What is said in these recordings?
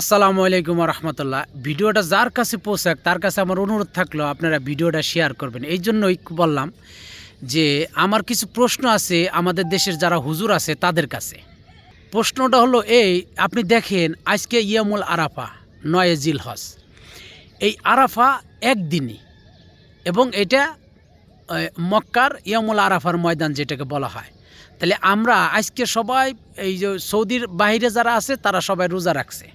আসসালামু আলাইকুম রহমতুল্লাহ ভিডিওটা যার কাছে পোশাক তার কাছে আমার অনুরোধ থাকল আপনারা ভিডিওটা শেয়ার করবেন। এই জন্যই বললাম যে আমার কিছু প্রশ্ন আছে আমাদের দেশের যারা হুজুর আছে তাদের কাছে। প্রশ্নটা হলো এই, আপনি দেখেন আজকে ইয়ামুল আরাফা, নয় জিল হজ। এই আরাফা একদিনই এবং এটা মক্কার ইয়ামুল আরাফার ময়দান যেটাকে বলা হয়। তাহলে আমরা আজকে সবাই এই যে সৌদির বাইরে যারা আছে, তারা সবাই রোজা রাখছে।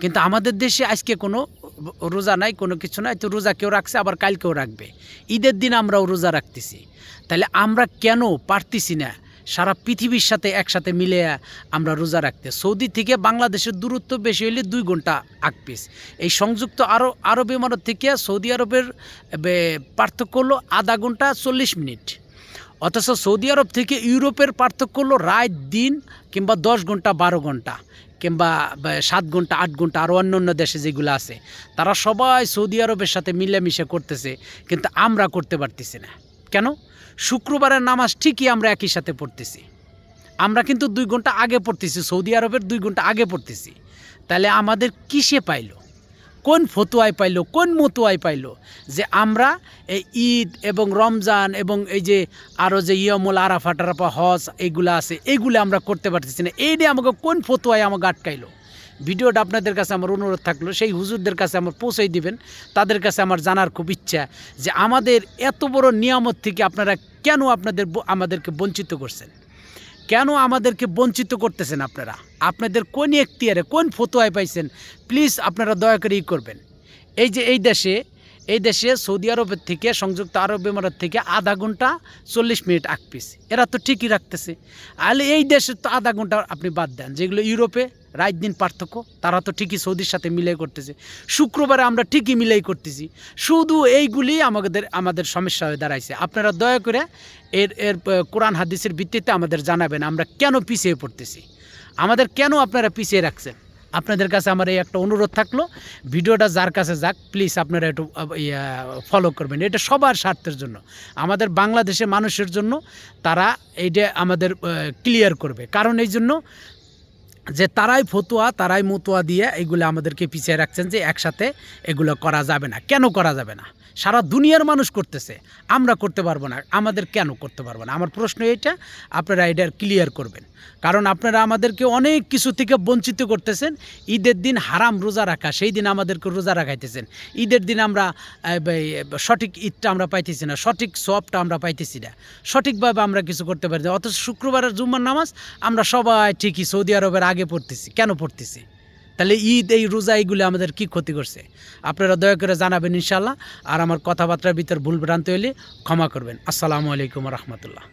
কিন্তু আমাদের দেশে আজকে কোনো রোজা নাই, কোনো কিছু নাই, তো রোজা কেউ রাখছে, আবার কালকেও রাখবে। ঈদের দিন আমরাও রোজা রাখতেছি। তাহলে আমরা কেন পারতেছি না সারা পৃথিবীর সাথে একসাথে মিলে আমরা রোজা রাখতে? সৌদি থেকে বাংলাদেশের দূরত্ব বেশি হইলে দুই ঘণ্টা আগ পিস। এই সংযুক্ত আরব আরব ইমারত থেকে সৌদি আরবের পার্থক্য হলো আধা ঘণ্টা চল্লিশ মিনিট। অথচ সৌদি আরব থেকে ইউরোপের পার্থক্য হলো রাত দিন কিংবা দশ ঘণ্টা, বারো ঘণ্টা কিংবা সাত ঘণ্টা, আট ঘণ্টা আরও অন্য অন্য দেশে যেগুলো আছে। তারা সবাই সৌদি আরবের সাথে মিলেমিশে করতেছে, কিন্তু আমরা করতে পারতেছি না। কেন? শুক্রবারের নামাজ ঠিকই আমরা একই সাথে পড়তেছি। আমরা কিন্তু দুই ঘণ্টা আগে পড়তেছি, সৌদি আরবের দুই ঘণ্টা আগে পড়তেছি। তাহলে আমাদের কিসে পাইলো? কোন ফতুয়ায় পাইলো, কোন মতুয়ায় পাইলো? যে আমরা এই ঈদ এবং রমজান এবং এই যে আরও যে ইয়মুল আরাফা টারাফা হজ এইগুলো আছে এইগুলো আমরা করতে পারতেছি না। এই নিয়ে আমাকে কোন ফতুয়ায় আমাকে আটকাইলো? ভিডিওটা আপনাদের কাছে আমার অনুরোধ থাকল, সেই হুজুরদের কাছে আমার পৌঁছাই দিবেন। তাদের কাছে আমার জানার খুব ইচ্ছা যে আমাদের এত বড় নিয়ামত থেকে আপনারা কেন আপনাদের আমাদেরকে বঞ্চিত করছেন? কেন আমাদেরকে বঞ্চিত করতেছেন আপনারা? আপনাদের কোন এখতিয়ারে, কোন ফতোয়ায় পাইছেন? প্লিজ আপনারা দয়া করে ই করবেন। এই যে এই দেশে এই দেশে সৌদি আরবের থেকে সংযুক্ত আরব ইমারত থেকে আধা ঘণ্টা চল্লিশ মিনিট আগ পিস। এরা তো ঠিকই রাখতেছে। তাহলে এই দেশে তো আধা ঘণ্টা আপনি বাদ দেন। যেগুলো ইউরোপে রাত দিন পার্থক্য, তারা তো ঠিকই সৌদির সাথে মিলাই করতেছে। শুক্রবারে আমরা ঠিকই মিলাই করতেছি। শুধু এইগুলি আমাদের আমাদের সমস্যা হয়ে দাঁড়াইছে। আপনারা দয়া করে এর এর কোরআন হাদিসের ভিত্তিতে আমাদের জানাবেন আমরা কেন পিছিয়ে পড়তেছি। আমাদের কেন আপনারা পিছিয়ে রাখছেন? আপনাদের কাছে আমার এই একটা অনুরোধ থাকল, ভিডিওটা যার কাছে যাক প্লিজ আপনারা একটু ফলো করবেন। এটা সবার স্বার্থের জন্য। আমাদের বাংলাদেশের মানুষের জন্য তারা এইটা আমাদের ক্লিয়ার করবে। কারণ এই জন্য যে তারাই ফতুয়া, তারাই মতুয়া দিয়ে এগুলো আমাদেরকে পিছিয়ে রাখছেন যে একসাথে এগুলো করা যাবে না। কেন করা যাবে না? সারা দুনিয়ার মানুষ করতেছে, আমরা করতে পারব না। আমাদের কেন করতে পারব না? আমার প্রশ্ন এইটা, আপনারা এটা ক্লিয়ার করবেন। কারণ আপনারা আমাদেরকে অনেক কিছু থেকে বঞ্চিত করতেছেন। ঈদের দিন হারাম রোজা রাখা, সেই দিন আমাদেরকে রোজা রাখাইতেছেন। ঈদের দিন আমরা সঠিক ঈদটা আমরা পাইতেছি না, সঠিক সবটা আমরা পাইতেছি না। সঠিকভাবে আমরা কিছু করতে পারি না, অথচ শুক্রবারের জুম্মার নামাজ আমরা সবাই ঠিকই সৌদি আরবের আগে পড়তেছি। কেন পড়তেছি? তাহলে ঈদ এই রোজা এইগুলো আমাদের কি ক্ষতি করছে? আপনারা দয়া করে জানাবেন ইনশাল্লাহ আর আমার কথাবার্তার ভিতর ভুল ভ্রান্তি হলে ক্ষমা করবেন। আসসালামু আলাইকুম রহমতুল্লাহ।